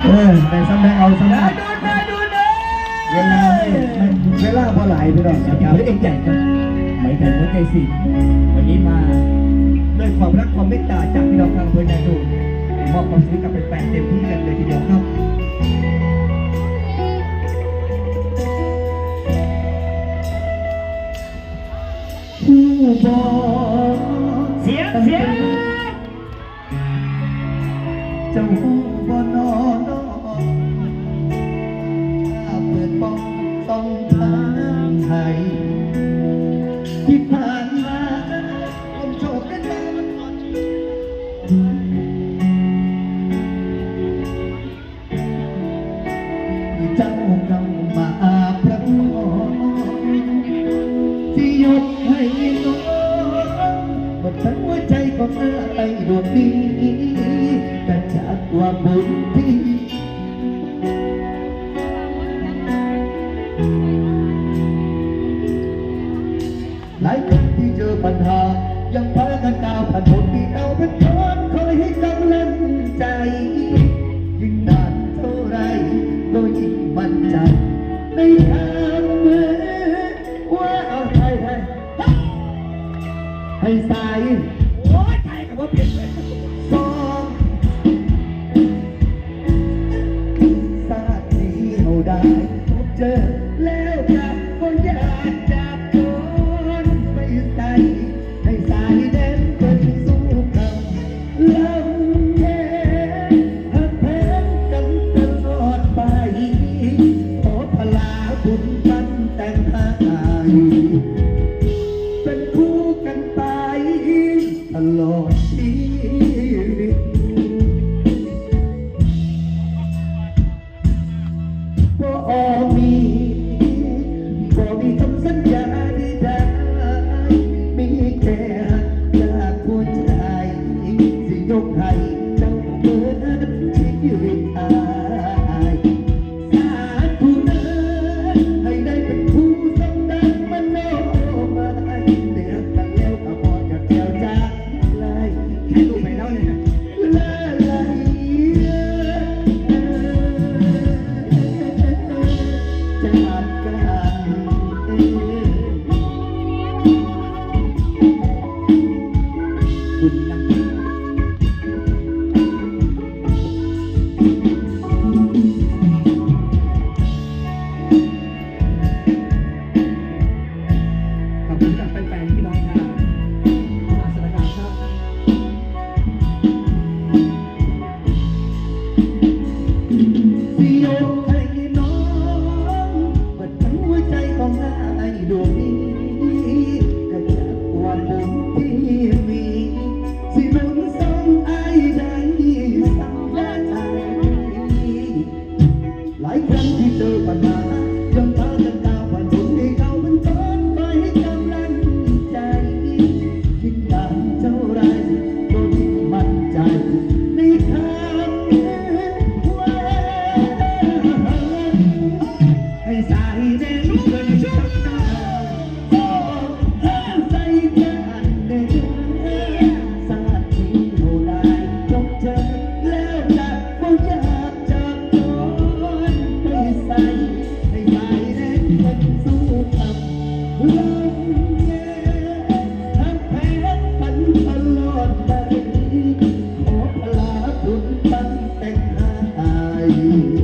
เออแต่สำแดงเอาสำแดงดูนะดูนเวลาเวลาพอหลายไปหน่อยครับเองใหญ่ครับไม่แต่หัวใจสิวันนี้มาด้วยความรักความเมตตาจากพี่น้องทางเพื่อนนาดูมอบความสุขกับเป็นแฟนเต็มที่กันเลยทีเดียวครับผู้บอเสียงเสียงเจ้า ไทยที่ผ่านมาผมโจทย์กันแล้วมันพอจริงทั้งหัวใจของเธอไปดวงนี้แต่จากว่าบุญ มั่นใจม่เธอ ถ่ายรูปไปแล้วเนี่ย ขอบคุณครับแฟนๆ here. you.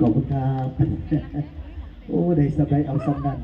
ขอบคุณครับ โอ้ ได้สบายเอาสำนัน